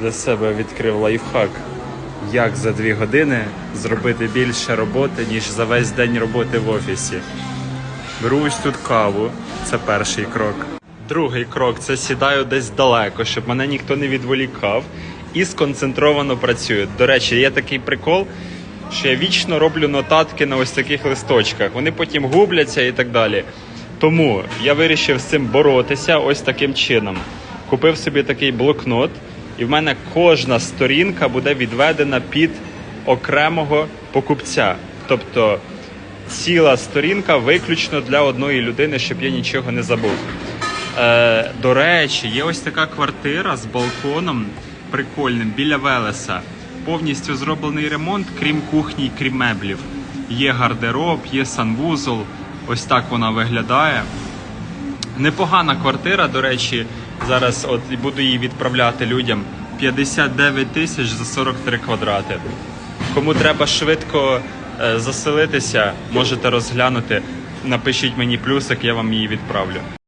для себе відкрив лайфхак, як за дві години зробити більше роботи, ніж за весь день роботи в офісі. Беру ось тут каву, це перший крок. Другий крок це сідаю десь далеко, щоб мене ніхто не відволікав і сконцентровано працюю. До речі, є такий прикол, що я вічно роблю нотатки на ось таких листочках. Вони потім губляться і так далі. Тому я вирішив з цим боротися ось таким чином. Купив собі такий блокнот, і в мене кожна сторінка буде відведена під окремого покупця. Тобто ціла сторінка виключно для одної людини, щоб я нічого не забув. Е, до речі, є ось така квартира з балконом прикольним біля Велеса. Повністю зроблений ремонт, крім кухні, крім меблів. Є гардероб, є санвузол. Ось так вона виглядає. Непогана квартира, до речі, зараз от буду її відправляти людям. 59 тисяч за 43 квадрати. Кому треба швидко е, заселитися, можете розглянути. Напишіть мені плюсик, я вам її відправлю.